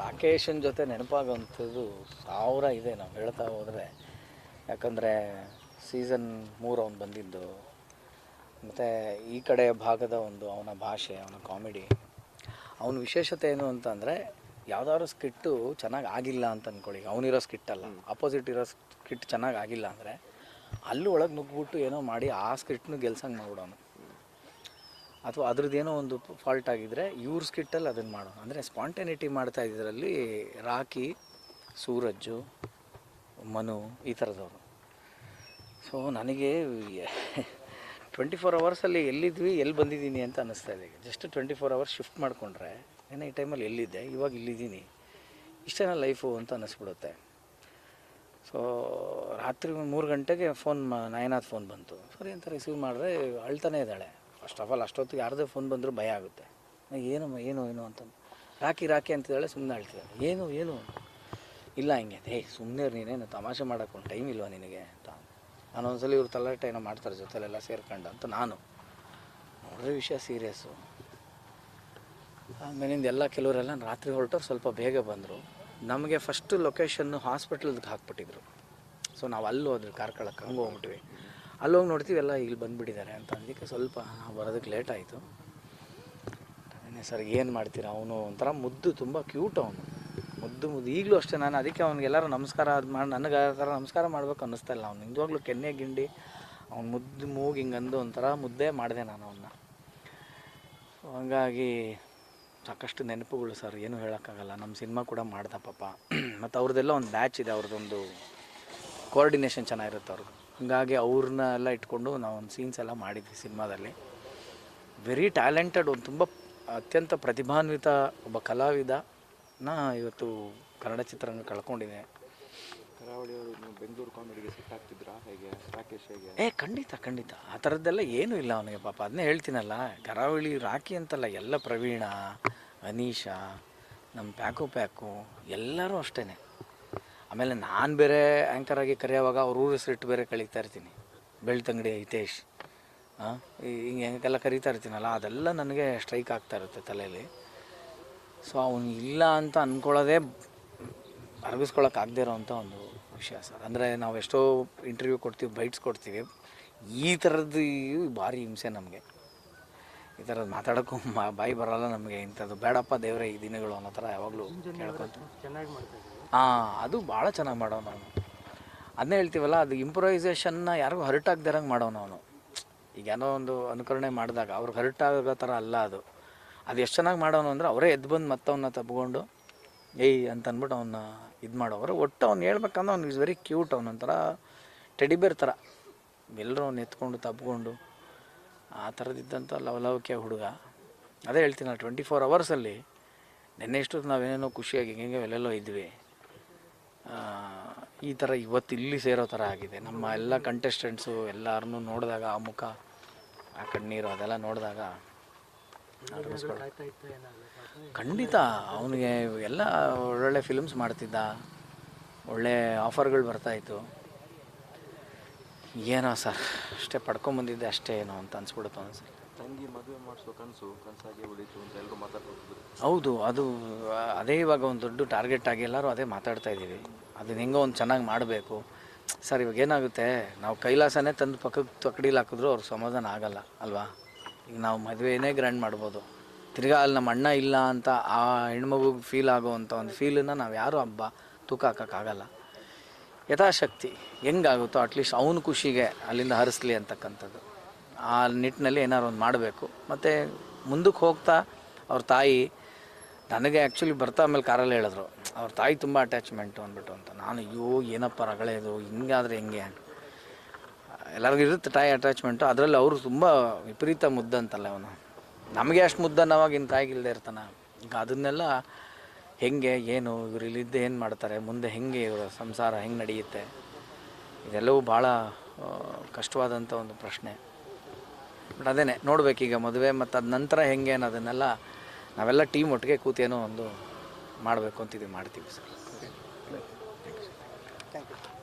ರಾಕೇಶನ್ ಜೊತೆ ನೆನಪಾಗುವಂಥದ್ದು ಸಾವಿರ ಇದೆ ನಾವು ಹೇಳ್ತಾ ಹೋದರೆ. ಯಾಕಂದರೆ ಸೀಸನ್ ಮೂರು ಅವ್ನು ಬಂದಿದ್ದು. ಮತ್ತು ಈ ಕಡೆ ಭಾಗದ ಒಂದು ಅವನ ಭಾಷೆ ಅವನ ಕಾಮಿಡಿ. ಅವನ ವಿಶೇಷತೆ ಏನು ಅಂತಂದರೆ ಯಾವುದಾದ್ರು ಸ್ಕಿಟ್ಟು ಚೆನ್ನಾಗಿ ಆಗಿಲ್ಲ ಅಂತ ಅಂದ್ಕೊಳ್ಳಿ ಅವನಿರೋ ಸ್ಕಿಟ್ ಅಲ್ಲ ಅಪೋಸಿಟ್ ಇರೋ ಸ್ಕಿಟ್ ಚೆನ್ನಾಗಿ ಆಗಿಲ್ಲ ಅಂದರೆ ಅಲ್ಲೂ ಒಳಗೆ ನುಗ್ಗಿಬಿಟ್ಟು ಏನೋ ಮಾಡಿ ಆ ಸ್ಕಿಟ್ನು ಗೆಲ್ಸಂಗೆ ಮಾಡ್ಬಿಡೋನು. ಅಥವಾ ಅದ್ರದ್ದೇನೋ ಒಂದು ಫಾಲ್ಟ್ ಆಗಿದ್ದರೆ ಇವ್ರ ಸ್ಕಿಟ್ಟಲ್ಲಿ ಅದನ್ನು ಮಾಡೋಣ. ಅಂದರೆ ಸ್ಪಾಂಟೇನಿಟಿ ಮಾಡ್ತಾ ಇದ್ರಲ್ಲಿ ರಾಕಿ, ಸೂರಜ್ಜು, ಮನು ಈ ಥರದವರು ಸೊ ನನಗೆ ಟ್ವೆಂಟಿ ಫೋರ್ ಅವರ್ಸಲ್ಲಿ ಎಲ್ಲಿದ್ವಿ ಎಲ್ಲಿ ಬಂದಿದ್ದೀನಿ ಅಂತ ಅನ್ನಿಸ್ತಾ ಇದೆ just twenty four hours shift ಮಾಡಿಕೊಂಡ್ರೆ ಏನೋ ಈ ಟೈಮಲ್ಲಿ ಎಲ್ಲಿದ್ದೆ, ಇವಾಗ ಇಲ್ಲಿದ್ದೀನಿ. ಇಷ್ಟೇನ ಲೈಫು ಅಂತ ಅನ್ನಿಸ್ಬಿಡುತ್ತೆ. ಸೊ ರಾತ್ರಿ ಮೂರು ಗಂಟೆಗೆ ಫೋನ್ ಮಾ ನಯನಾಥ್ ಫೋನ್ ಬಂತು. ಸರಿ ಅಂತ ರಿಸೀವ್ ಮಾಡಿದ್ರೆ ಅಳ್ತಾನೆ ಇದ್ದಾಳೆ. ಫಸ್ಟ್ ಅಷ್ಟೊತ್ತಿಗೆ ಯಾರದೇ ಫೋನ್ ಬಂದರೂ ಭಯ ಆಗುತ್ತೆ. ಏನು ಏನು ಏನು ಅಂತಂದು. ರಾಕಿ ರಾಕಿ ಅಂತಿದ್ದಾಳೆ ಸುಮ್ಮನೆ ಅಳ್ತಿದ್ದಾಳೆ. ಏನು ಏನು? ಇಲ್ಲ ಹಿಂಗೆ. ಏಯ್ ಸುಮ್ಮನೆ ನೀನೇನು ತಮಾಷೆ ಮಾಡೋಕ್ಕೆ ಟೈಮ್ ಇಲ್ವಾ ನಿನಗೆ ಅಂತ. ನಾನು ಒಂದ್ಸಲ ಇವ್ರು ತಲಾಟೆ ಏನೋ ಮಾಡ್ತಾರೆ ಜೊತೆಲೆಲ್ಲ ಸೇರ್ಕೊಂಡು ಅಂತ ನಾನು. ನೋಡಿದ್ರೆ ವಿಷಯ ಸೀರಿಯಸ್ಸು ಆಮೇಲಿಂದ ಎಲ್ಲ ಕೆಲವರೆಲ್ಲ ರಾತ್ರಿ ಹೊರಟವ್ರು ಸ್ವಲ್ಪ ಬೇಗ ಬಂದರು. ನಮಗೆ ಫಸ್ಟು ಲೊಕೇಶನ್ನು ಹಾಸ್ಪಿಟ್ಲಿಗೆ ಹಾಕ್ಬಿಟ್ಟಿದ್ರು. ಸೊ ನಾವು ಅಲ್ಲಿ ಹೋದ್ರೆ ಕಾರ್ಕಳಕ್ಕೆ ಹಂಗೆ ಹೋಗ್ಬಿಟ್ವಿ. ಅಲ್ಲಿ ಹೋಗಿ ನೋಡ್ತೀವಿ, ಎಲ್ಲ ಇಲ್ಲಿ ಬಂದುಬಿಟ್ಟಿದ್ದಾರೆ ಅಂತ ಅದಕ್ಕೆ ಸ್ವಲ್ಪ ಬರೋದಕ್ಕೆ ಲೇಟ್ ಆಯಿತು. ಸರ್, ಏನು ಮಾಡ್ತೀರಾ? ಅವನು ಒಂಥರ ಮುದ್ದು, ತುಂಬ ಕ್ಯೂಟ್ ಅವನು. ಮುದ್ದು ಮುದ್ದು. ಈಗಲೂ ಅಷ್ಟೇ ನಾನು ಅದಕ್ಕೆ ಅವ್ನಿಗೆ ಎಲ್ಲರೂ ನಮಸ್ಕಾರ ಅದು ಮಾಡಿ, ನನಗೆ ಆ ಥರ ನಮಸ್ಕಾರ ಮಾಡ್ಬೇಕು ಅನ್ನಿಸ್ತಾ ಇಲ್ಲ ಅವ್ನು ನಿಜವಾಗ್ಲೂ ಕೆನ್ನೆ ಗಿಂಡಿ, ಅವ್ನು ಮುದ್ದು ಮೂಗು ಹಿಂಗಂದು ಒಂಥರ ಮುದ್ದೆ ಮಾಡಿದೆ ನಾನು ಅವನ್ನ ಹಾಗಾಗಿ ಸಾಕಷ್ಟು ನೆನಪುಗಳು ಸರ್, ಏನು ಹೇಳೋಕ್ಕಾಗಲ್ಲ. ನಮ್ಮ ಸಿನಿಮಾ ಕೂಡ ಮಾಡ್ದ ಪಾಪ. ಮತ್ತು ಅವ್ರದ್ದೆಲ್ಲ ಒಂದು ಬ್ಯಾಚ್ ಇದೆ ಅವ್ರದ್ದೊಂದು ಕೋಆರ್ಡಿನೇಷನ್ ಚೆನ್ನಾಗಿರುತ್ತೆ ಅವ್ರದ್ದು ಹಂಗಾಗಿ ಅವ್ರನ್ನ ಎಲ್ಲ ಇಟ್ಕೊಂಡು ನಾವು ಒಂದು ಸೀನ್ಸ್ ಎಲ್ಲ ಮಾಡಿದ್ವಿ ಸಿನಿಮಾದಲ್ಲಿ. ವೆರಿ ಟ್ಯಾಲೆಂಟೆಡ್ ಒಂದು ತುಂಬ ಅತ್ಯಂತ ಪ್ರತಿಭಾನ್ವಿತ ಒಬ್ಬ ಕಲಾವಿದನ ಇವತ್ತು ಕನ್ನಡ ಚಿತ್ರರಂಗ ಕಳ್ಕೊಂಡಿದೆ. ಕರಾವಳಿ ಅವರು ನೀವು ಬೆಂಗಳೂರು ಕಾಮಿಡಿಗೆ ಸೆಟ್ ಆಗ್ತಿದ್ರಾ? ಹೇಗೆ? ರಾಕೇಶ್ ಹೇಗೆ? ಏ ಖಂಡಿತ ಖಂಡಿತ. ಆ ಥರದ್ದೆಲ್ಲ ಏನೂ ಇಲ್ಲ ಅವನಿಗೆ ಪಾಪ. ಅದನ್ನೇ ಹೇಳ್ತೀನಲ್ಲ ಕರಾವಳಿ ರಾಕಿ ಅಂತಲ್ಲ ಎಲ್ಲ ಪ್ರವೀಣ ಅನೀಶಾ ನಮ್ಮ ಪ್ಯಾಕು ಪ್ಯಾಕು ಎಲ್ಲರೂ ಅಷ್ಟೇ ಆಮೇಲೆ ನಾನು ಬೇರೆ ಆ್ಯಂಕರ್ ಆಗಿ ಕರೆಯೋವಾಗ ಅವ್ರ ಊರ ಹೆಸರಿಟ್ಟು ಬೇರೆ ಕಳೀತಾ ಇರ್ತೀನಿ. ಬೆಳ್ತಂಗಡಿ ಹಿತೇಶ್. ಹಾಂ ಹಿಂಗೆ ಹೆಂಗೆಲ್ಲ ಕರೀತಾ ಇರ್ತೀನಲ್ಲ ಅದೆಲ್ಲ ನನಗೆ ಸ್ಟ್ರೈಕ್ ಆಗ್ತಾ ಇರುತ್ತೆ ತಲೆಯಲ್ಲಿ ಸೊ ಅವನು ಇಲ್ಲ ಅಂತ ಅಂದ್ಕೊಳ್ಳೋದೇ ಅರಗಿಸ್ಕೊಳಕ್ಕಾಗದೇ ಇರೋವಂಥ ಒಂದು ವಿಷಯ ಸರ್. ಅಂದರೆ ನಾವು ಎಷ್ಟೋ ಇಂಟರ್ವ್ಯೂ ಕೊಡ್ತೀವಿ ಬೈಟ್ಸ್ ಕೊಡ್ತೀವಿ. ಈ ಥರದ್ದು ಭಾರಿ ಹಿಂಸೆ ನಮಗೆ. ಈ ಥರದ್ದು ಮಾತಾಡೋಕ್ಕೂ ಬಾಯಿ ಬರೋಲ್ಲ ನಮಗೆ. ಇಂಥದ್ದು ಬೇಡಪ್ಪ ದೇವರೇ ಈ ದಿನಗಳು ಅನ್ನೋ ಥರ ಯಾವಾಗಲೂ ಕೇಳ್ಕೊಂತ ಹಾಂ ಅದು ಭಾಳ ಚೆನ್ನಾಗಿ ಮಾಡೋನು ಅವನು. ಅದನ್ನೇ ಹೇಳ್ತೀವಲ್ಲ, ಅದು ಇಂಪ್ರೊವೈಸೇಷನ್ನ ಯಾರಿಗೂ ಹರ್ಟ್ ಆಗದಿರಂಗೆ ಮಾಡೋನು ಅವನು. ಈಗ ಏನೋ ಒಂದು ಅನುಕರಣೆ ಮಾಡಿದಾಗ ಅವ್ರಿಗೆ ಹರ್ಟ್ ಆಗೋ ಥರ ಅಲ್ಲ ಅದು. ಅದು ಎಷ್ಟು ಚೆನ್ನಾಗಿ ಮಾಡೋನು ಅಂದರೆ, ಅವರೇ ಎದ್ದು ಬಂದು ಮತ್ತವನ್ನ ತಪ್ಕೊಂಡು, ಏಯ್ ಅಂತ ಅಂದ್ಬಿಟ್ಟು ಅವನ್ನ ಇದು ಮಾಡೋರು. ಒಟ್ಟು ಅವ್ನು ಹೇಳ್ಬೇಕಂದ್ರೆ ಅವ್ನು ಇಸ್ ವೆರಿ ಕ್ಯೂಟ್ ಅವನೊಂಥರ ಟೆಡಿಬೇರ್ ಥರ. ಎಲ್ಲರೂ ಅವ್ನು ಎತ್ಕೊಂಡು, ತಪ್ಕೊಂಡು, ಆ ಥರದಿದ್ದಂಥ ಲವಲವಿಕೆ ಹುಡುಗ. ಅದೇ ಹೇಳ್ತೀನಲ್ಲ ಟ್ವೆಂಟಿ ಫೋರ್ ಅವರ್ಸಲ್ಲಿ ನೆನ್ನೆ ಇಷ್ಟು ನಾವೇನೇನೋ ಖುಷಿಯಾಗಿ ಹಿಂಗೆ ಎಲ್ಲೆಲ್ಲೋ ಇದ್ವಿ. ಈ ಥರ ಇವತ್ತು ಇಲ್ಲಿ ಸೇರೋ ಥರ ಆಗಿದೆ. ನಮ್ಮ ಎಲ್ಲ ಕಂಟೆಸ್ಟೆಂಟ್ಸು ಎಲ್ಲರನ್ನೂ ನೋಡಿದಾಗ ಆ ಮುಖ ಆ ಕಣ್ಣೀರು ಅದೆಲ್ಲ ನೋಡಿದಾಗ ಖಂಡಿತ ಅವನಿಗೆ ಎಲ್ಲ ಒಳ್ಳೊಳ್ಳೆ ಫಿಲ್ಮ್ಸ್ ಮಾಡ್ತಿದ್ದ ಒಳ್ಳೆ ಆಫರ್ಗಳು ಬರ್ತಾಯಿತ್ತು ಏನೋ ಸರ್ ಅಷ್ಟೇ ಪಡ್ಕೊಂಬಂದಿದ್ದೆ ಅಷ್ಟೇ ಏನೋ ಅಂತ ಅನ್ಸ್ಬಿಡುತ್ತೆ ಒಂದ್ಸಲ ತಂಗಿ ಮದುವೆ ಮಾಡಿಸೋ ಕನಸು ಕನಸಾಗಿ ಉಳಿತು ಅಂತ ಎಲ್ಲರೂ ಮಾತಾಡ್ತಿದ್ರು ಹೌದು ಅದು ಅದೇ ಇವಾಗ ಒಂದು ದೊಡ್ಡ ಟಾರ್ಗೆಟ್ ಆಗಿ ಎಲ್ಲರೂ ಅದೇ ಮಾತಾಡ್ತಾ ಇದ್ದೀವಿ. ಅದನ್ನ ಹೆಂಗೋ ಒಂದು ಚೆನ್ನಾಗಿ ಮಾಡಬೇಕು. ಸರ್, ಇವಾಗ ಏನಾಗುತ್ತೆ, ನಾವು ಕೈಲಾಸನೇ ತಂದು ಪಕ್ಕಕ್ಕೆ ತಕಡೀಲಿ ಹಾಕಿದ್ರು ಅವ್ರ ಸಮಾಧಾನ ಆಗಲ್ಲ, ಅಲ್ವಾ? ಈಗ ನಾವು ಮದುವೆನೇ ಗ್ರ್ಯಾಂಡ್ ಮಾಡ್ಬೋದು. ತಿರ್ಗಾ ಅಲ್ಲಿ ನಮ್ಮ ಅಣ್ಣ ಇಲ್ಲ ಅಂತ ಆ ಹೆಣ್ಮಗುಗೆ ಫೀಲ್ ಆಗೋವಂಥ ಒಂದು ಫೀಲನ್ನು ನಾವು ಯಾರೂ ಹಬ್ಬ ತೂಕ ಹಾಕೋಕ್ಕಾಗಲ್ಲ ಯಥಾಶಕ್ತಿ, ಹೆಂಗಾಗುತ್ತೋ ಅಟ್ಲೀಸ್ಟ್ ಅವನ ಖುಷಿಗೆ ಅಲ್ಲಿಂದ ಹರಿಸ್ಲಿ ಅಂತಕ್ಕಂಥದ್ದು. ಆ ನಿಟ್ಟಿನಲ್ಲಿ ಏನಾದ್ರು ಒಂದು ಮಾಡಬೇಕು. ಮತ್ತು ಮುಂದಕ್ಕೆ ಹೋಗ್ತಾ ಅವ್ರ ತಾಯಿ ನನಗೆ ಆ್ಯಕ್ಚುಲಿ ಬರ್ತಾ ಆಮೇಲೆ ಕಾರಲ್ಲಿ ಹೇಳಿದ್ರು. ಅವ್ರ ತಾಯಿ ತುಂಬ ಅಟ್ಯಾಚ್ಮೆಂಟು ಅಂದ್ಬಿಟ್ಟು ಅಂತ. ನಾನು ಅಯ್ಯೋ, ಏನಪ್ಪ ರಗಳೆದು ಹಿಂಗಾದರೆ ಹೆಂಗೆ ಎಲ್ಲರಿಗೂ ಇರುತ್ತೆ ತಾಯಿ ಅಟ್ಯಾಚ್ಮೆಂಟು ಅದರಲ್ಲಿ ಅವರು ತುಂಬ ವಿಪರೀತ ಮುದ್ದಂತಲ್ಲ ಅವನು. ನಮಗೆ ಅಷ್ಟು ಮುದ್ದನ್ನವಾಗ ಇನ್ನು ತಾಯಿಗೆ ಇಲ್ಲದೆ ಇರ್ತಾನೆ. ಈಗ ಅದನ್ನೆಲ್ಲ ಹೆಂಗೆ, ಏನು ಇವ್ರು ಇಲ್ಲಿದ್ದೆ ಏನು ಮಾಡ್ತಾರೆ? ಮುಂದೆ ಹೆಂಗೆ ಇವರ ಸಂಸಾರ ಹೆಂಗೆ ನಡೆಯುತ್ತೆ? ಇದೆಲ್ಲವೂ ಭಾಳ ಕಷ್ಟವಾದಂಥ ಒಂದು ಪ್ರಶ್ನೆ. ಬಟ್ ಅದೇನೆ ನೋಡಬೇಕೀಗ ಮದುವೆ ಮತ್ತು ಅದ ನಂತರ ಹೆಂಗೆ ಅನ್ನೋದನ್ನೆಲ್ಲ ನಾವೆಲ್ಲ ಟೀಮ್ ಒಟ್ಟಿಗೆ ಕೂತೇನೋ ಒಂದು ಮಾಡಬೇಕು ಅಂತಿದ್ದೀವಿ ಮಾಡ್ತೀವಿ ಸರ್.